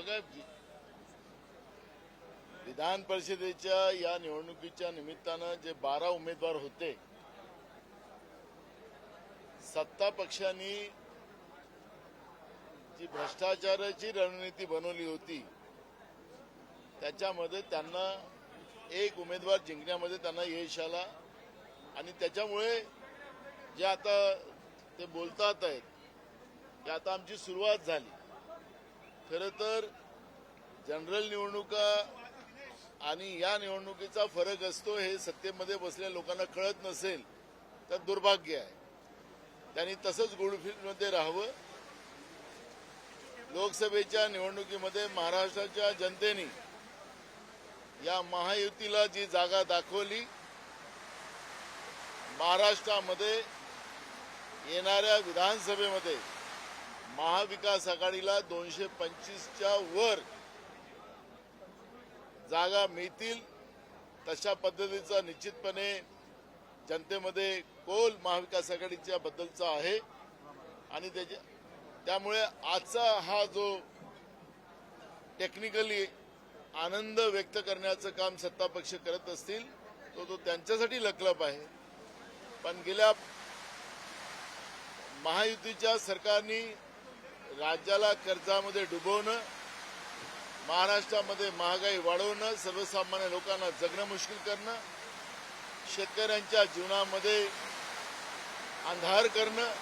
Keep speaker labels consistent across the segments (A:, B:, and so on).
A: बघा विधान परिषदेच्या या निवडणुकीच्या निमित्तानं जे बारा उमेदवार होते सत्ता पक्षांनी जी भ्रष्टाचाराची रणनीती बनवली होती त्याच्यामध्ये त्यांना एक उमेदवार जिंकण्यामध्ये त्यांना यश आला. आणि त्याच्यामुळे जे आता ते बोलतात आहेत की आता आमची सुरुवात झाली. खरं तर जनरल निवडणुका आणि या निवडणुकीचा फरक असतो हे सत्तेमध्ये बसलेल्या लोकांना कळत नसेल तर दुर्भाग्य आहे. त्यांनी तसंच गुडफिल्डमध्ये राहावं. लोकसभेच्या निवडणुकीमध्ये महाराष्ट्राच्या जनतेने या महायुतीला जी जागा दाखवली महाराष्ट्रामध्ये येणाऱ्या विधानसभेमध्ये महाविकास आघाडीला दोनशे पंचवीसच्या वर जागा मिळतील तशा पद्धतीचा निश्चितपणे जनतेमध्ये कोल महाविकास आघाडीच्या बद्दलचा आहे. आणि त्याच्या त्यामुळे आजचा हा जो टेक्निकली आनंद व्यक्त करण्याचं काम सत्ता पक्ष करत असतील तो तो त्यांच्यासाठी लकलप आहे. पण गेल्या महायुतीच्या सरकारने राज्याला कर्जामध्ये डुबवणं महाराष्ट्रामध्ये महागाई वाढवणं सर्वसामान्य लोकांना जगणं मुश्किल करणं शेतकऱ्यांच्या जीवनामध्ये अंधार करणं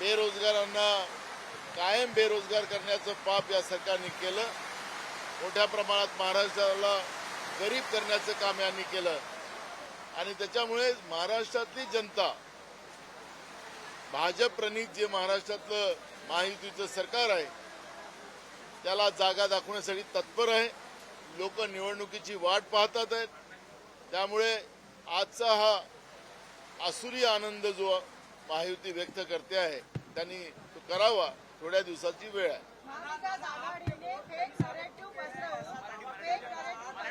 A: बेरोजगारांना कायम बेरोजगार करण्याचं पाप या सरकारने केलं. मोठ्या प्रमाणात महाराष्ट्राला गरीब करण्याचं काम यांनी केलं. आणि त्याच्यामुळे महाराष्ट्रातली जनता भाजप प्रणित जे महाराष्ट्रातलं महायुतीचं सरकार आहे त्याला जागा दाखवण्यासाठी तत्पर आहे. लोक निवडणुकीची वाट पाहतात आहेत. त्यामुळे आजचा हा आसुरी आनंद जो महायुती व्यक्त करते आहे त्यांनी तो करावा. थोड्या दिवसाची वेळ आहे.
B: महाविकास आघाडीने फेक नरेटिव्ह फेक नरेटिव्ह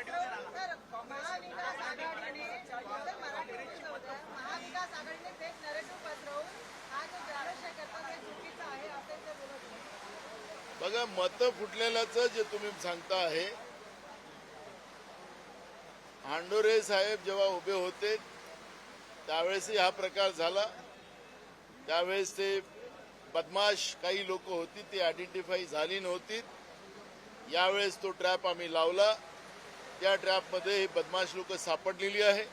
B: तर महाविकास आघाडीने जर मराठीतून होतं महाविकास आघाडीने फेक नरेटिव्ह पसरवून हा जो जल्लोष करतात हे चुकीचं आहे असे ते बोलत होते
A: बघा मतं फुटलेल्याचं जे तुम्ही सांगता आहे हांडोरे साहेब जेव्हा उभे होते त्यावेळेसही हा प्रकार झाला. त्यावेळेस ते बदमाश काही लोक होती ती आयडेंटिफाय झाली नव्हती. यावेळेस तो ट्रॅप आम्ही लावला. त्या ट्रॅपमध्ये ही बदमाश लोक सापडलेली आहे.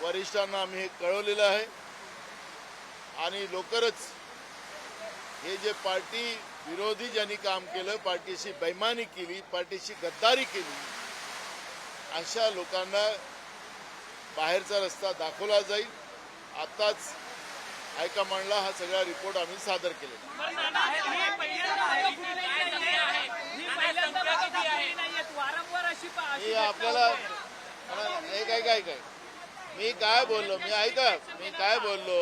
A: वरिष्ठांना आम्ही हे कळवलेलं आहे. आणि लवकरच हे जे पार्टी विरोधी ज्यांनी काम केलं पार्टीशी बैमानी केली पार्टीशी गद्दारी केली अशा लोकांना बाहेरचा रस्ता दाखवला जाईल. आताच हायकमांडला हा सगळा रिपोर्ट आम्ही सादर केलेला
C: वारंवार अशी
A: मी आपल्याला हे काय काय काय? मी काय बोललो? मी ऐका मी काय बोललो?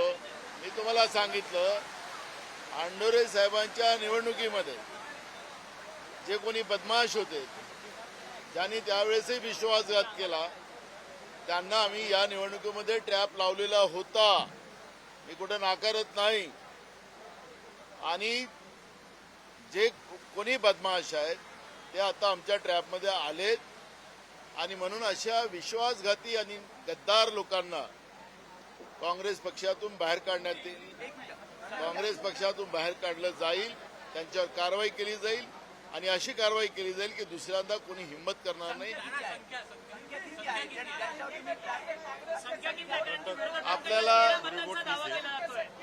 A: मी तुम्हाला सांगितलं आंडोरे साहेबांच्या निवडणुकीमध्ये जे कोणी बदमाश होते ज्यांनी त्यावेळेसही विश्वासघात केला त्यांना आम्ही या निवडणुकीमध्ये ट्रॅप लावलेला होता. मी कुठं नाकारत नाही. आणि जे कोणी बदमाश आहेत ते आता आमच्या ट्रॅपमध्ये आलेत. आणि म्हणून अशा विश्वासघाती आणि गद्दार लोकांना काँग्रेस पक्षातून बाहेर काढण्यात येईल. काँग्रेस पक्षातून बाहेर काढलं जाईल त्यांच्यावर कारवाई केली जाईल आणि अशी कारवाई केली जाईल की दुसऱ्यांदा कोणी हिंमत करणार नाही. आपल्याला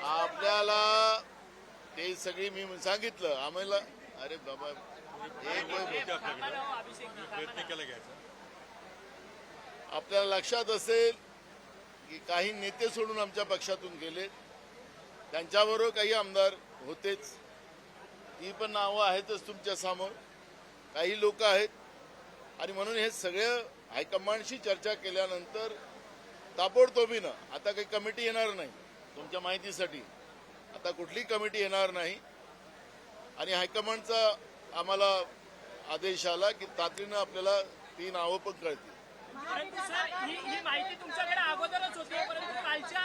A: आपल्याला ते सगळी मी सांगितलं. आम्हाला अरे बाबा
D: प्रयत्न केला घ्यायचा
A: आपल्याला लक्षात असेल की काही नेते सोडून आमच्या पक्षातून गेले. त्यांच्याबरोबर काही आमदार होतेच. ती पण नावं आहेतच तुमच्यासमोर. काही लोक आहेत. आणि म्हणून हे सगळं हायकमांडशी चर्चा केल्यानंतर ताबडतोबीनं आता काही कमिटी येणार नाही तुमच्या माहितीसाठी. आता कुठली कमिटी येणार नाही. आणि हायकमांडचा आम्हाला आदेश आला की तातडीनं आपल्याला ती नावं पण कळतील.
C: सर ही ही माहिती तुमच्याकडे अगोदरच होती परंतु कालच्या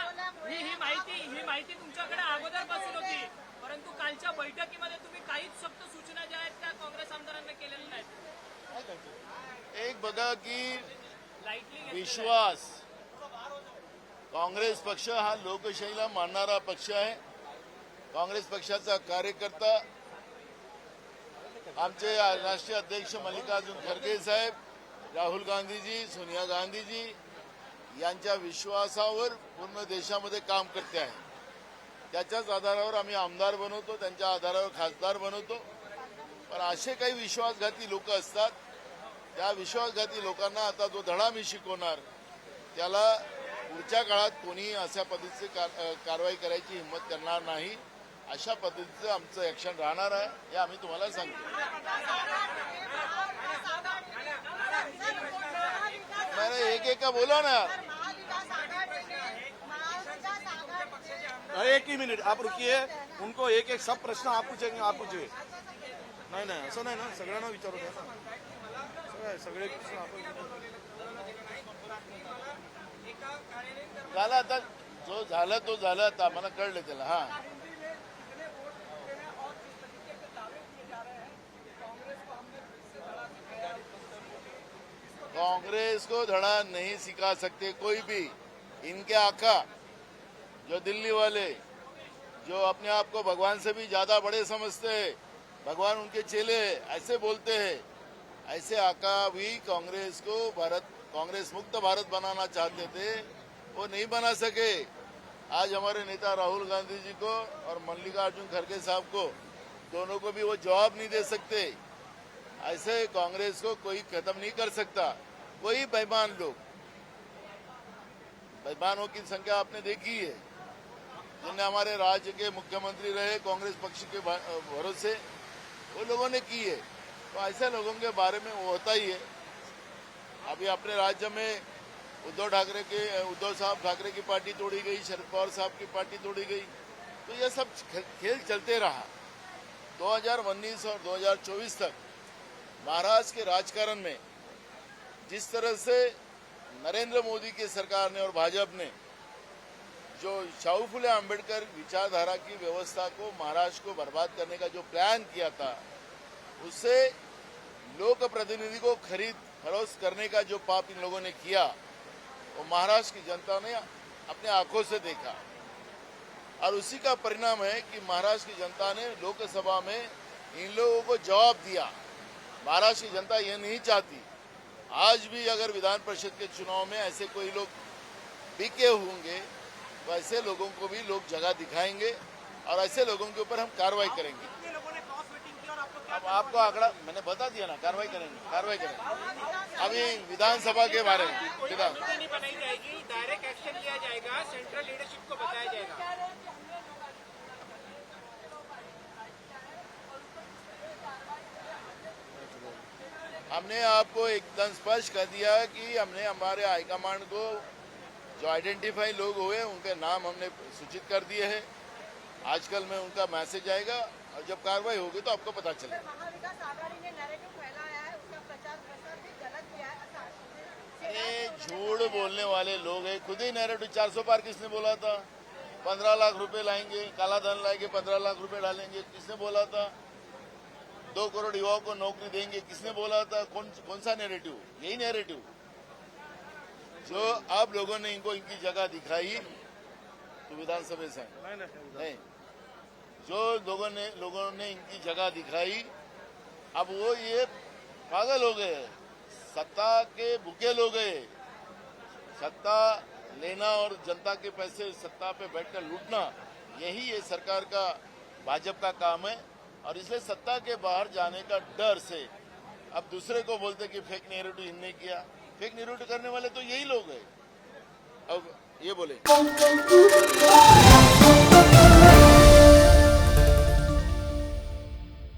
C: ही ही माहिती ही माहिती तुमच्याकडे अगोदरपासून होती. परंतु कालच्या बैठकीमध्ये तुम्ही काहीच सूचना ज्या आहेत त्या काँग्रेस आमदारांना केलेल्या नाहीत.
A: एक बघा की विश्वास. काँग्रेस पक्ष हा लोकशाहीला मानणारा पक्ष आहे. काँग्रेस पक्षाचा कार्यकर्ता आमचे राष्ट्रीय अध्यक्ष मल्लिकार्जुन खरगे साहेब राहुल गांधीजी सोनिया गांधीजी यांच्या विश्वासावर पूर्ण देशामध्ये काम करते आहे. त्याच्याच आधारावर आम्ही आमदार बनवतो त्यांच्या आधारावर खासदार बनवतो. पण असे काही विश्वासघाती लोक असतात त्या विश्वासघाती लोकांना आता जो धडा मी शिकवणार त्याला पुढच्या काळात कोणी अशा पद्धतीची कारवाई करायची हिंमत करणार नाही. अशा पद्धतीचं आमचं ऍक्शन राहणार आहे हे आम्ही तुम्हाला सांगतो. नाही एक एक का बोला ना.
E: एक ही मिनिट आप रुकिए. उनको एक एक सब प्रश्न आप पूछेंगे आप पूछिए. नाही नाही असं नाही ना. सगळ्यांना विचारू द्या. सगळे सगळे प्रश्न आपण
A: झालं आता. जो झालं तो झालं. आता आम्हाला कळलं त्याला. हा. कांग्रेस को धड़ा नहीं सिखा सकते कोई भी। इनके आका, जो दिल्ली वाले, जो अपने आप को भगवान से भी ज़्यादा बड़े समझते हैं, भगवान उनके चेले ऐसे बोलते हैं। ऐसे आका भी कांग्रेस को भारत, कांग्रेस मुक्त भारत बनाना चाहते थे, वो नहीं बना सके। आज हमारे नेता राहुल गांधी जी को और मल्लिकार्जुन खड़गे साहब को, दोनों को भी वो जवाब नहीं दे सकते। ऐसे कांग्रेस को कोई खत्म नहीं कर सकता। कोई बेईमान लोग। बेईमानों की संख्या आपने देखी है। जिनने हमारे राज्य के मुख्यमंत्री रहे, कांग्रेस पक्ष के भरोसे, वो लोगों ने की है। तो ऐसे लोगों के बारे में वो होता ही है। अभी अपने राज्य में उद्धव ठाकरे के, उद्धव साहब ठाकरे की पार्टी तोड़ी गई, शरद पवार साहब की पार्टी तोड़ी गई। तो ये सब खेल चलते रहा। 2019 और 2024 तक महाराष्ट्र के राजकारण में जिस तरह से नरेंद्र मोदी की सरकार ने और भाजपा ने जो शाहू फुले आंबेडकर विचारधारा की व्यवस्था को, महाराष्ट्र को बर्बाद करने का जो प्लान किया था उससे लोक प्रतिनिधि को खरीद फरोख्त करने का जो पाप इन लोगों ने किया, वो महाराष्ट्र की जनता ने अपने आँखों से देखा। और उसी का परिणाम है कि महाराष्ट्र की जनता ने लोकसभा में इन लोगों को जवाब दिया। महाराष्ट्र की जनता ये नहीं चाहती आज भी अगर विधान परिषद के चुनाव में ऐसे कोई लोग बिके होंगे तो ऐसे लोगों को भी लोग जगह दिखाएँगे और ऐसे लोगों के ऊपर हम कार्रवाई करेंगे। अब आपको आंकड़ा मैंने बता दिया ना कार्रवाई करेंगे कार्रवाई करेंगे। अभी विधानसभा के बारे में विधान।
F: डायरेक्ट एक्शन लिया जाएगा सेंट्रल लीडरशिप को बताया जाएगा।
A: हमने आपको एकदम स्पष्ट कर दिया कि हमने हमारे हाईकमांड को जो आइडेंटिफाई लोग हुए उनके नाम हमने सूचित कर दिए हैं। आजकल में उनका मैसेज आएगा और जब कार्रवाई होगी तो आपको पता चलेगा। ये झूठ बोलने वाले लोग हैं। खुद ही नैरेटिव चार सौ पार किसने बोला था? पंद्रह लाख रुपए लाएँगे काला धन लाएँगे पंद्रह लाख रुपए डालेंगे किसने बोला था? दो करोड़ युवाओं को नौकरी देंगे। किसने बोला था? कौन कौन सा नेरेटिव यही नेरेटिव जो अब लोगों ने इनको इनकी जगह दिखाई तो विधानसभा से। नहीं जो लोगों ने लोगों ने इनकी जगह दिखाई अब वो ये पागल हो गए। सत्ता के भूखे लोग गए सत्ता लेना और जनता के पैसे सत्ता पे बैठकर लूटना यही ये सरकार का भाजपा का काम है। और इसलिए सत्ता के बाहर जाने का डर से अब दूसरे को बोलते कि फेक नेरेटिव इनने किया। फेक नेरेटिव करने वाले तो यही लोग हैं। अब ये बोले।